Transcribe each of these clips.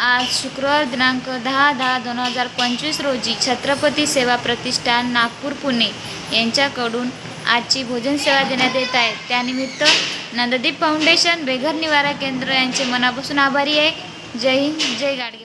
आज शुक्रवार दिनांक दहा दहा दोन हजार पंचवीस रोजी छत्रपती सेवा प्रतिष्ठान नागपूर पुणे यांच्याकडून आजची भोजन सेवा देण्यात येत आहे. त्यानिमित्त नंददीप फाउंडेशन बेघर निवारा केंद्र यांचे मनापासून आभारी आहे. जय हिंद जय गाडगे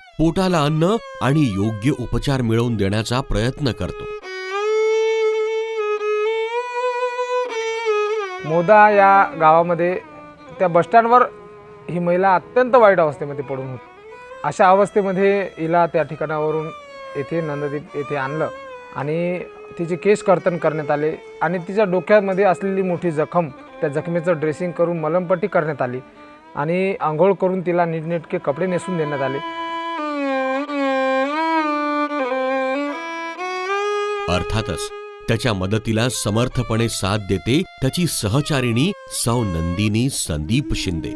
पोटाला अन्न आणि योग्य उपचार मिळवून देण्याचा प्रयत्न करतो. मोदा या गावामध्ये त्या बसस्टँडवर ही महिला अत्यंत वाईट अवस्थेमध्ये पडून होती. अशा अवस्थेमध्ये हिला त्या ठिकाणावरून येथे नंददीप येथे आणलं आणि तिचे केस कर्तन करण्यात आले आणि तिच्या डोक्यामध्ये असलेली मोठी जखम त्या जखमेचं ड्रेसिंग करून मलमपट्टी करण्यात आली आणि आंघोळ करून तिला नीटनेटके कपडे नेसून देण्यात आले. अर्थातच त्याच्या मदतीला समर्थपणे साथ देते त्याची सहचारिणी सौ नंदिनी संदीप शिंदे.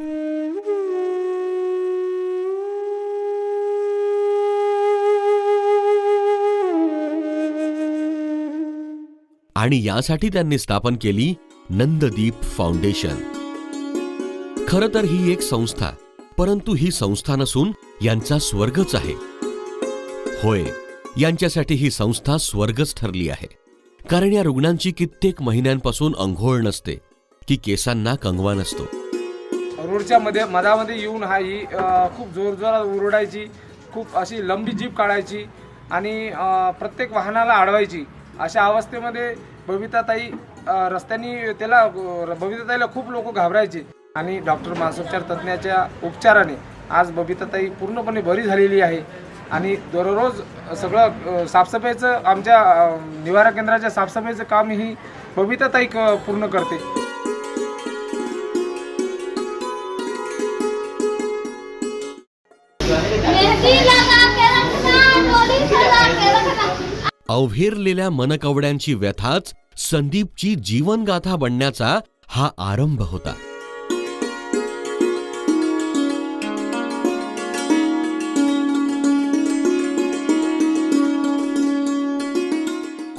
आणि यासाठी त्यांनी स्थापन केली नंददीप फाउंडेशन. खरं तर ही एक संस्था परंतु ही संस्था नसून यांचा स्वर्गच आहे. होय यांच्यासाठी ही संस्था स्वर्गच ठरली आहे. कारण या रुग्णांची कित्येक महिन्यांपासून अंघोळ नसते की केसांना कंगवा नसतो. रोडच्या मध्ये मधामध्ये येऊन हा ही खूप जोरजोरात ओरडायची खूप अशी लंबी जीप काढायची आणि प्रत्येक वाहनाला अडवायची अशा अवस्थेमध्ये बबिताताई रस्त्यानी त्याला बबिताताईला खूप लोक घाबरायचे. आणि डॉक्टर मानसोपचार तज्ज्ञाच्या उपचाराने आज बबिताताई पूर्णपणे बरी झालेली आहे. आणि दररोज सगळं साफसफाईचं आमच्या निवारा केंद्राच्या साफसफाईचं काम ही बबिताताई क पूर्ण करते. अवहेरलेल्या मनकवड्यांची व्यथाच संदीपची जीवनगाथा बनण्याचा हा आरंभ होता.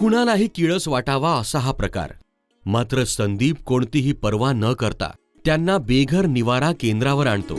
कुणालाही किळस वाटावा असा हा प्रकार. मात्र संदीप कोणतीही पर्वा न करता त्यांना बेघर निवारा केंद्रावर आणतो.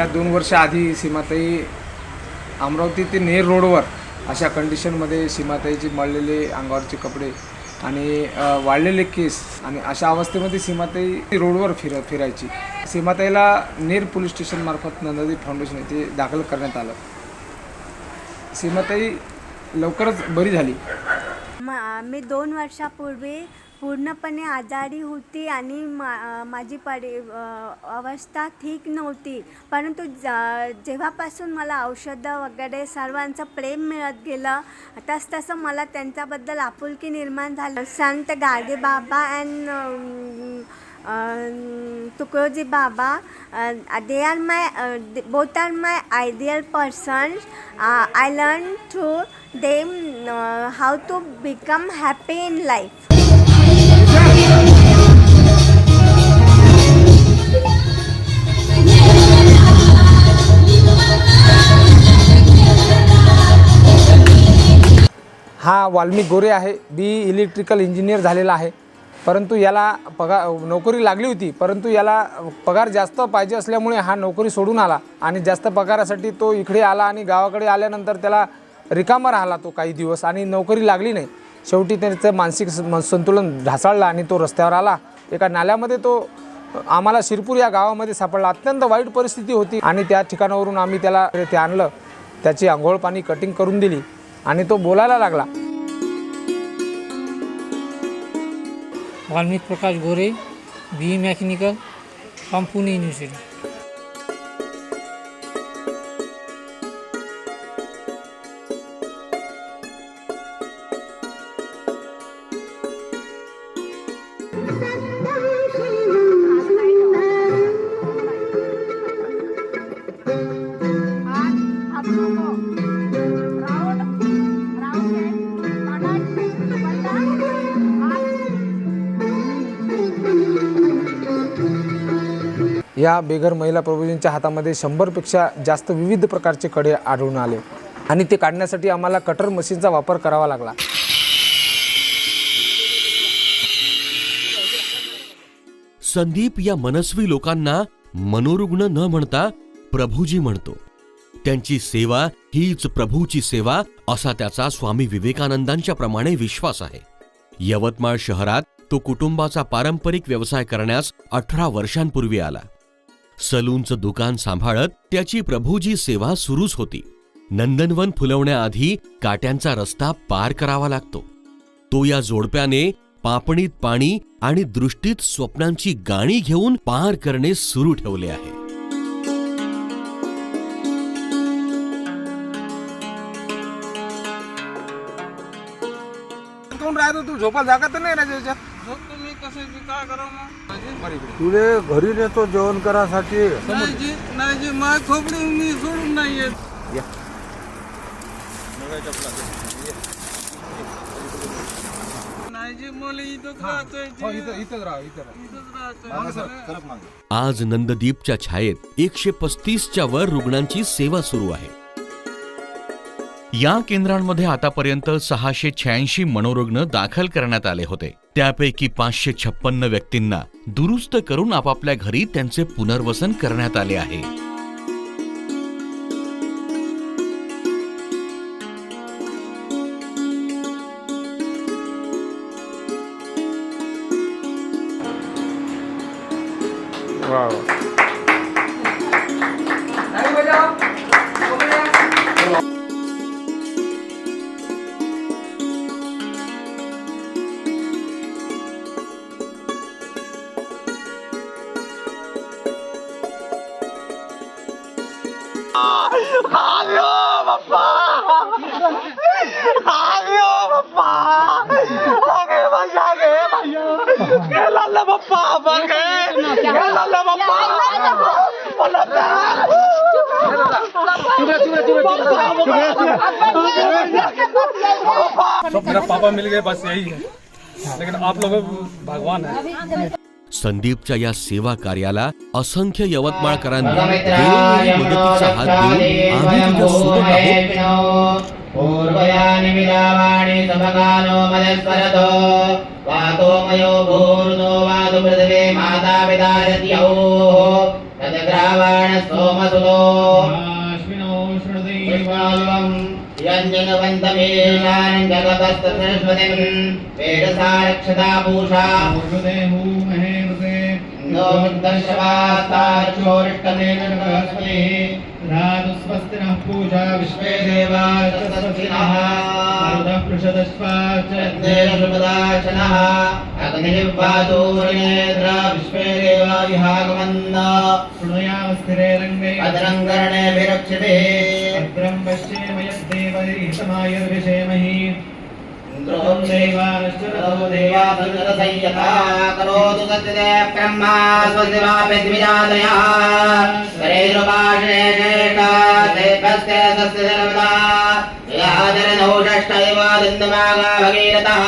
या दोन वर्ष आधी सीमाताई अमरावती ते नेर रोडवर अशा कंडिशनमध्ये सीमाताईचे मळलेले अंगावरचे कपडे आणि वाढलेले केस आणि अशा अवस्थेमध्ये सीमाताई रोडवर फिर फिरायची. सीमाताईला नेर पोलीस स्टेशनमार्फत नंदादेवी फाउंडेशन येथे दाखल करण्यात आलं. सीमाताई लवकरच बरी झाली. मी दोन वर्षापूर्वी पूर्णपणे आजारी होती आणि मा माझी परि अवस्था ठीक नव्हती. परंतु ज जेव्हापासून मला औषधं वगैरे सर्वांचं प्रेम मिळत गेलं तस तसं मला त्यांच्याबद्दल आपुलकी निर्माण झालं. संत Gadge Baba and Tukdoji Baba they are my both are my ideal person I learn through them how to become happy in life Valmik Gore आहे. बी इलेक्ट्रिकल इंजिनियर झालेला आहे. परंतु याला पगार नोकरी लागली होती. परंतु याला पगार जास्त पाहिजे असल्यामुळे हा नोकरी सोडून आला आणि जास्त पगारासाठी तो इकडे आला आणि गावाकडे आल्यानंतर त्याला रिकामा राहिला तो काही दिवस आणि नोकरी लागली नाही. शेवटी त्याचं मानसिक संतुलन ढासाळलं आणि तो रस्त्यावर आला. एका नाल्यामध्ये तो आम्हाला शिरपूर या गावामध्ये सापडला. अत्यंत वाईट परिस्थिती होती आणि त्या ठिकाणावरून आम्ही त्याला ते आणलं. त्याची आंघोळ पाणी कटिंग करून दिली आणि तो बोलायला लागला. Valmik Prakash Gore B E mechanical from या बेघर महिला प्रभूजींच्या हातामध्ये शंभरपेक्षा जास्त विविध प्रकारचे कडे आढळून आले. आणि ते काढण्यासाठी आम्हाला कटर मशीनचा वापर करावा लागला. संदीप या मनस्वी लोकांना मनोरुग्ण न म्हणता प्रभूजी म्हणतो. त्यांची सेवा हीच प्रभूची सेवा असा त्याचा स्वामी विवेकानंदांच्या प्रमाणे विश्वास आहे. यवतमाळ शहरात तो कुटुंबाचा पारंपरिक व्यवसाय करण्यास अठरा वर्षांपूर्वी आला. सलूनचं दुकान सांभाळत त्याची प्रभूजी सेवा सुरूच होती. नंदनवन फुलवण्याआधी काट्यांचा रस्ता पार करावा लागतो. तो या जोडप्याने पापणीत पाणी आणि दृष्टीत स्वप्नांची गाणी घेऊन पार करणे सुरू ठेवले आहे. तू झोपा जागा तर नाही तुले घरी नेतो जेवण करासाठी हो, इथं इथंच राहा इथं राहा. आज नंददीपच्या छायेत एकशे पस्तीसच्या वर रुग्णांची सेवा सुरू आहे. या केंद्रांमध्ये आतापर्यंत सहाशे शहाऐंशी मनोरुग्ण दाखल करण्यात आले होते. त्यापैकी पाचशे छप्पन्न व्यक्तींना दुरुस्त करून आपापल्या घरी त्यांचे पुनर्वसन करण्यात आले आहे. पापा मिल गए बस यही है। लेकिन आप लोग भगवान है। संदीपच्या या सेवा कार्याला असंख्य यवतमाळकरांनी वेळोवेळी मदतीचा हात देऊन आम्ही तुझ्या सोबत आहोत. पूर्वयानि विरावाणि समगानो मदस्वरतो वातो मयो भूर्नो वातु पृथिवे माता पिता यत्यौ तद्ग्रा रावण सोमसुतो पुष्पाल्वम् यञ्जनवन्तमेशानं जगतस्तसरस्वतीं वेदसारक्षता पूषा नो दर्शवास्ताक्षोरिष्टमेन स्वस्तिनः पूजा विश्वे देवा सरस्वतिनः पृषदश्वाच सुपदाचनः। अग्निर्वादूर्णेन्द्र विश्वे देवा विहागमन्द। शृणुयामस्थिरे रङ्गे। अदरङ्गर्णे विरक्षिभिः। भद्रं पश्येम यद्देवैतमायुर्विषेमहि इन्द्रों देवानश्चरतो देवासंयता करोतु सत्यते ब्रह्मा स्वस्तिवा पृथ्वीरादयः शरीरुपाशने श्रेष्ठा देवस्य सस्य सर्वदा। याजरनौ षष्ठ इव दन्दमागा भगीरथः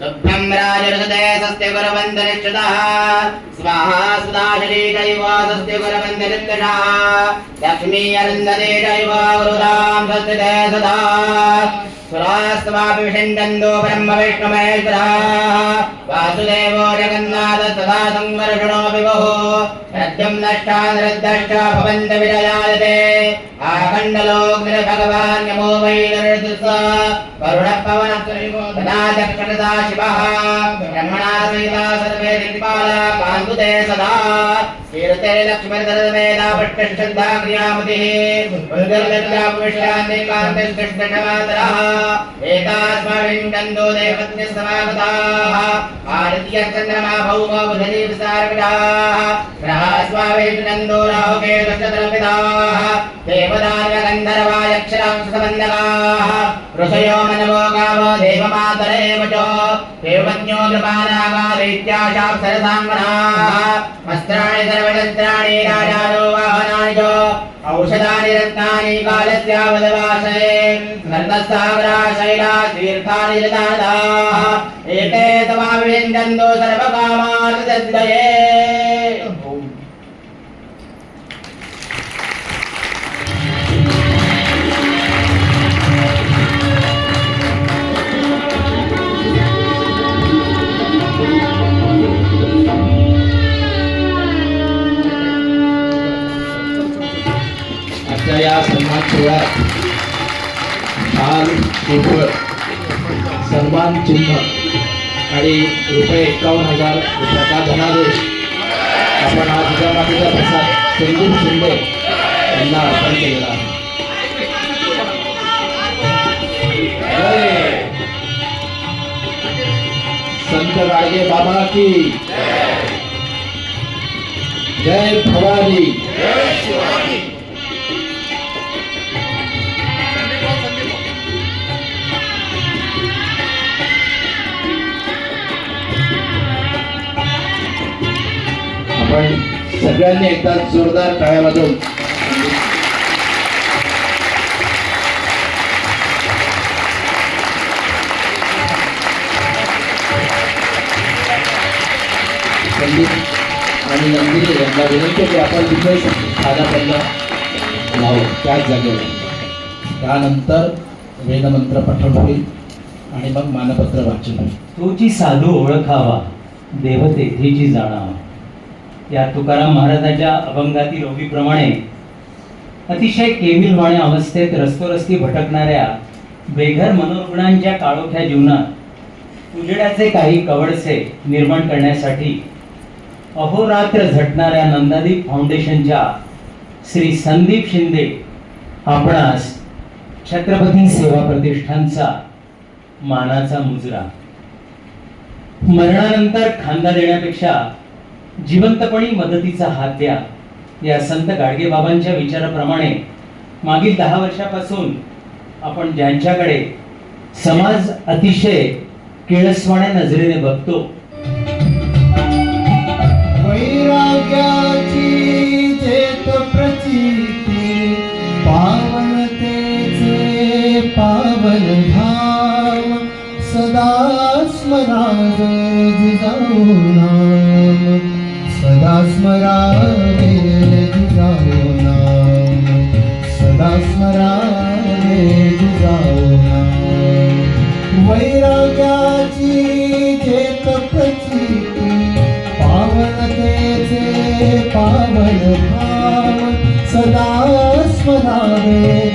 शुभ्रं राजर्षते सस्य गुरवन्दनिष्ठतः स्वाहा सुधा शरीरैव सस्य गुरवन्दनित्यषः लक्ष्मी अरुन्धदेशैव गुरुदां सस्यते सदा सुरास्वापि विषन्दन्तो ब्रह्म विष्णुमहेश्वराः वासुदेवो जगन्नाथ तथा सङ्गर्षणोऽपि बहु रज्जं नष्टा निरुद्धश्च भवन्त विरजायते आखण्डलोग्निर्भगवान् नमो वै नरसिंह वरुणः पवनः तदा दक्षिणदा शिवः ब्रह्मणा सहिता सर्वे दिक्पाला कान्तुते सदा कीर्ते लक्ष्मीर्दरमेधा पट्टश्रद्धा क्रियामतिः उद्गर्गत्रापुष्टान्ते कान्तश्कृष्णमातरः एतास्माविन्दन्तो देवत्य समागताः आदित्यचन्द्रमा भौमो बुधनी विसारकटाः ग्रहास्माविन्दन्तो राहुके दशतरपिताः देवदानवगन्धर्वा यक्षरांसबन्धकाः ऋषयो मनवो गावो देवमातरेव च देवज्ञो कृपानागा వస్త్రాన్ని సర్వజత్రాన్ని రాజానో వాహనాయో ఔషధాని రత్నాని కాలస్యావదవాసే గర్భస్థావరాశైలా తీర్థాని రతాదా ఏతే తమావిందందో సర్వకామాన్ తద్వయే या सन्मान चिन्ह रुपये एकावन्न हज़ार रुपयाचा धनादेश आपण हा जिजामातेचा प्रसाद संदीप शिंदे यांना अर्पण केलेला आहे संत गाडगे बाबा की जय भवानी आपण सगळ्यांनी एकदा जोरदार टाळ्या वाजवून. संदीप आणि नंदिनी यांना विनंती की आपण तिथे साधा पहिला लावू. त्याच जागेवर. त्यानंतर वेदमंत्र पठण होईल आणि मग मानपत्र वाचन होईल. तोची साधू ओळखावा देव तेथेची जाणावा. या तुकाराम महाराजांच्या अभंगातील ओवीप्रमाणे अतिशय केविलवाण्या अवस्थेत रस्तोरस्ती भटकणाऱ्या बेघर मनोरुग्णांच्या काळोख्या जीवनात उजेडाचे काही कवडसे निर्माण करण्यासाठी अहोरात्र झटणाऱ्या नंदादीप फाउंडेशनच्या श्री संदीप शिंदे आपणास छत्रपती सेवा प्रतिष्ठानचा मानाचा मुजरा. मरणानंतर खांदा देण्यापेक्षा जिवंतपणी मदतीचा हात द्या. या संत गाडगेबाबांच्या विचाराप्रमाणे मागील दहा वर्षापासून आपण ज्यांच्याकडे समाज अतिशय किळसवाण्या नजरेने बघतो. पावन पावन धाम सदा स्मरावे जिजाऊ नाम सदा स्मरावे जिजाऊ नाम। सदा स्मरावे जिजाऊ नाम। वैराग्याची चेत प्रचिती पावन देचे पावन भाव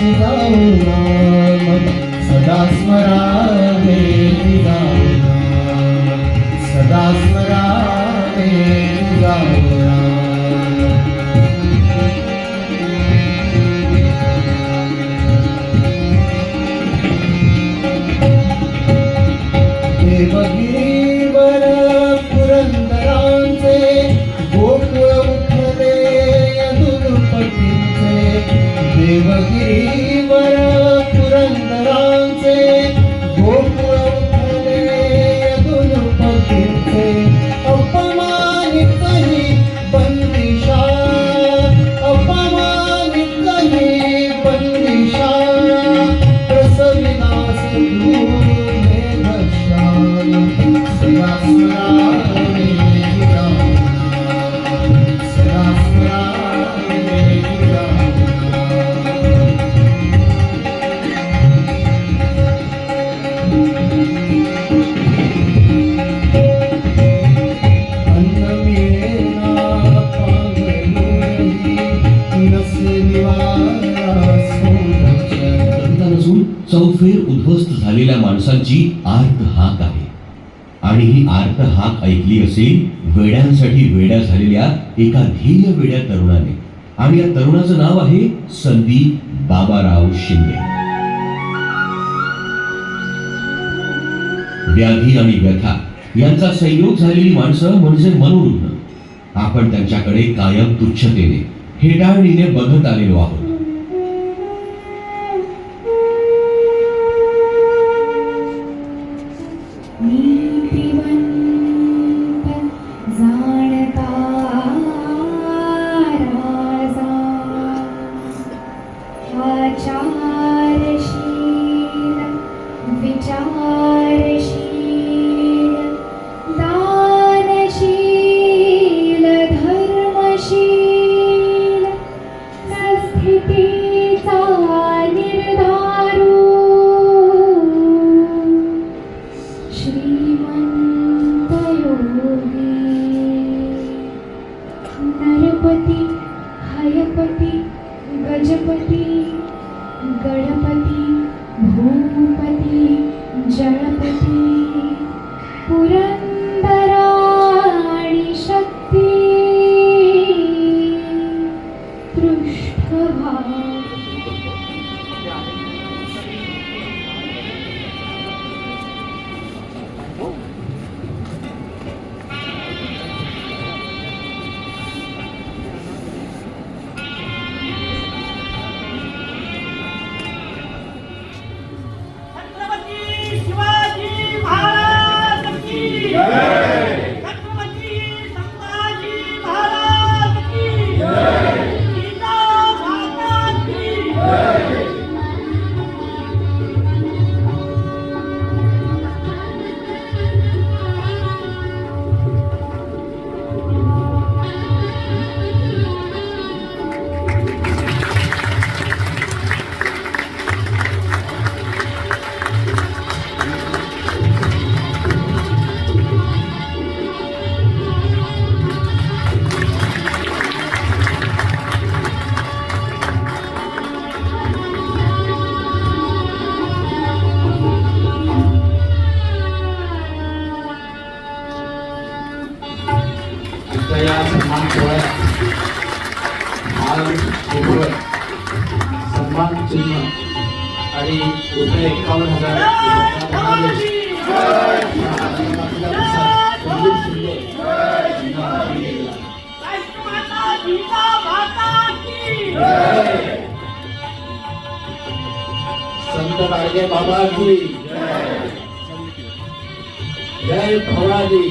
जिजाऊ नाम। सदा स्मरावे जिजाऊ नाम। सदा स्मरावे हाक ऐकली असेल वेड्यांसाठी वेड्या झालेल्या एका ध्येय वेड्या तरुणाने. आणि या तरुणाचं नाव आहे संदीप बाबाराव शिंदे. व्याधी आणि व्यथा यांचा संयोग झालेली माणसं म्हणजे मनोरुग्ण. आपण त्यांच्याकडे कायम तुच्छतेने हेटाळणीने बघत आलेलो आहोत. आचारशील विचारशील പുര सन्मान सोहळ्यात माल उपवर सन्मान चिन्ह आणि रुपये एकावन्न हजार संत गाडगे बाबा की जय भवानी